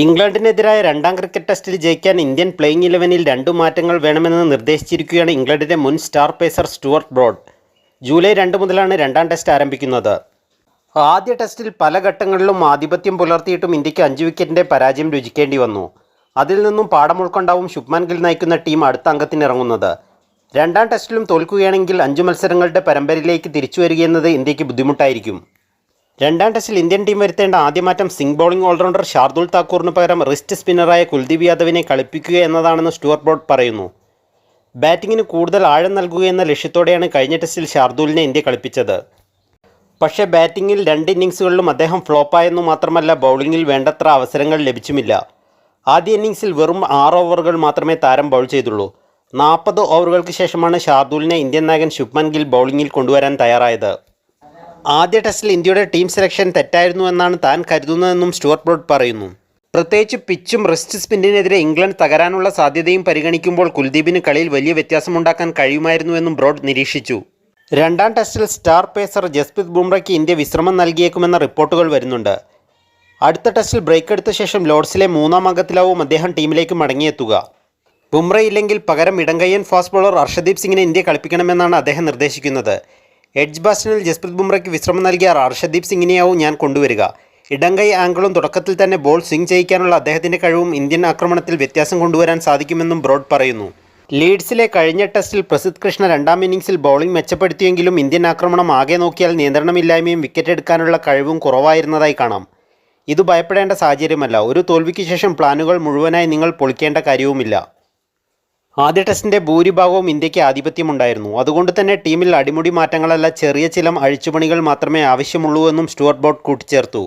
ഇംഗ്ലണ്ടിനെതിരായ രണ്ടാം ക്രിക്കറ്റ് ടെസ്റ്റിൽ ജയിക്കാൻ ഇന്ത്യൻ പ്ലേയിങ് ഇലവനിൽ രണ്ടു മാറ്റങ്ങൾ വേണമെന്ന് നിർദ്ദേശിച്ചിരിക്കുകയാണ് ഇംഗ്ലണ്ടിന്റെ മുൻ star pacer Stuart Broad. July രണ്ട് മുതലാണ് രണ്ടാം ടെസ്റ്റ് ആരംഭിക്കുന്നത്. ആദ്യ ടെസ്റ്റിൽ പല ഘട്ടങ്ങളിലും ആധിപത്യം പുലർത്തിയിട്ടും ഇന്ത്യയ്ക്ക് അഞ്ച് വിക്കറ്റിന്റെ പരാജയം രുചിക്കേണ്ടി വന്നു. അതിൽ നിന്നും പാഠം ഉൾക്കൊണ്ടാവും ശുഭ്മാൻ ഗിൽ നയിക്കുന്ന ടീം അടുത്ത അംഗത്തിനിറങ്ങുന്നത് രണ്ടാം ടെസ്റ്റിലും തോൽക്കുകയാണെങ്കിൽ അഞ്ചു മത്സരങ്ങളുടെ പരമ്പരയിലേക്ക് തിരിച്ചു വരികയെന്നത് ഇന്ത്യയ്ക്ക് ബുദ്ധിമുട്ടായിരിക്കും. രണ്ടാം ടെസ്റ്റിൽ ഇന്ത്യൻ ടീം വരുത്തേണ്ട ആദ്യ മാറ്റം സിംഗ് ബോളിംഗ് ഓൾറൗണ്ടർ ഷാർദുൽ താക്കൂറിന് പകരം റിസ്റ്റ് സ്പിന്നറായ കുൽദീപ് യാദവിനെ കളിപ്പിക്കുക എന്നതാണെന്ന് സ്റ്റുവർട്ട് ബ്രോഡ് പറയുന്നു. ബാറ്റിങ്ങിന് കൂടുതൽ ആഴം നൽകുക എന്ന ലക്ഷ്യത്തോടെയാണ് കഴിഞ്ഞ ടെസ്റ്റിൽ ഷാർദുലിനെ ഇന്ത്യ കളിപ്പിച്ചത്. പക്ഷേ ബാറ്റിങ്ങിൽ രണ്ട് ഇന്നിങ്സുകളിലും അദ്ദേഹം ഫ്ലോപ്പായെന്നു മാത്രമല്ല ബൗളിങ്ങിൽ വേണ്ടത്ര അവസരങ്ങൾ ലഭിച്ചുമില്ല. ആദ്യ ഇന്നിങ്സിൽ വെറും ആറ് ഓവറുകൾ മാത്രമേ താരം ബൗൾ ചെയ്തുള്ളൂ. നാൽപ്പത് ഓവറുകൾക്ക് ശേഷമാണ് ഷാർദുലിനെ ഇന്ത്യൻ നായകൻ ശുഭ്മൻ ഗിൽ ബൗളിങ്ങിൽ കൊണ്ടുവരാൻ തയ്യാറായത്. ആദ്യ ടെസ്റ്റിൽ ഇന്ത്യയുടെ ടീം സെലക്ഷൻ തെറ്റായിരുന്നു എന്നാണ് താൻ കരുതുന്നതെന്നും സ്റ്റുവർട്ട് ബ്രോഡ് പറയുന്നു. പ്രത്യേകിച്ച് പിച്ചും റിസ്റ്റ് സ്പിന്നിനെതിരെ ഇംഗ്ലണ്ട് തകരാനുള്ള സാധ്യതയും പരിഗണിക്കുമ്പോൾ കുൽദീപിന് കളിയിൽ വലിയ വ്യത്യാസമുണ്ടാക്കാൻ കഴിയുമായിരുന്നുവെന്നും ബ്രോഡ് നിരീക്ഷിച്ചു. രണ്ടാം ടെസ്റ്റിൽ സ്റ്റാർ പേസർ ജസ്പ്രീത് ബുംറയ്ക്ക് ഇന്ത്യ വിശ്രമം നൽകിയേക്കുമെന്ന റിപ്പോർട്ടുകൾ വരുന്നുണ്ട്. അടുത്ത ടെസ്റ്റിൽ ബ്രേക്ക് എടുത്ത ശേഷം ലോർഡ്സിലെ മൂന്നാം അംഗത്തിലാവും അദ്ദേഹം ടീമിലേക്ക് മടങ്ങിയെത്തുക. ബുംറ ഇല്ലെങ്കിൽ പകരം ഇടങ്കയ്യൻ ഫാസ്റ്റ് ബോളർ അർഷദീപ് സിംഗിനെ ഇന്ത്യ കളിപ്പിക്കണമെന്നാണ് അദ്ദേഹം നിർദ്ദേശിക്കുന്നത്. എഡ്ജ് ബാസ്റ്റനിൽ ജസ്പ്രീത് ബുംറയ്ക്ക് വിശ്രമം നൽകിയ ഹർഷദീപ് സിംഗിനെയാവും ഞാൻ കൊണ്ടുവരിക. ഇടങ്കൈ ആംഗിളും തുടക്കത്തിൽ തന്നെ ബോൾ സ്വിംഗ് ചെയ്യിക്കാനുള്ള അദ്ദേഹത്തിന്റെ കഴിവും ഇന്ത്യൻ ആക്രമണത്തിൽ വ്യത്യാസം കൊണ്ടുവരാൻ സാധിക്കുമെന്നും ബ്രോഡ് പറയുന്നു. ലീഡ്സിലെ കഴിഞ്ഞ ടെസ്റ്റിൽ പ്രസിദ്ധ് കൃഷ്ണ രണ്ടാം ഇന്നിംഗ്സിൽ ബൗളിംഗ് മെച്ചപ്പെടുത്തിയെങ്കിലും ഇന്ത്യൻ ആക്രമണം ആകെ നോക്കിയാൽ നിയന്ത്രണമില്ലായ്മയും വിക്കറ്റ് എടുക്കാനുള്ള കഴിവും കുറവായിരുന്നതായി കാണാം. ഇത് ഭയപ്പെടേണ്ട സാഹചര്യമല്ല. ഒരു തോൽവിക്ക് ശേഷം പ്ലാനുകൾ മുഴുവനായി നിങ്ങൾ പൊളിക്കേണ്ട കാര്യവുമില്ല. ആദ്യ ടെസ്റ്റിന്റെ ഭൂരിഭാഗവും ഇന്ത്യയ്ക്ക് ആധിപത്യമുണ്ടായിരുന്നു. അതുകൊണ്ട് തന്നെ ടീമിൽ അടിമുടി മാറ്റങ്ങളല്ല ചെറിയ ചില അഴിച്ചുപണികൾ മാത്രമേ ആവശ്യമുള്ളൂ എന്നും സ്റ്റുവർട്ട് ബോട്ട് കൂട്ടിച്ചേർത്തു.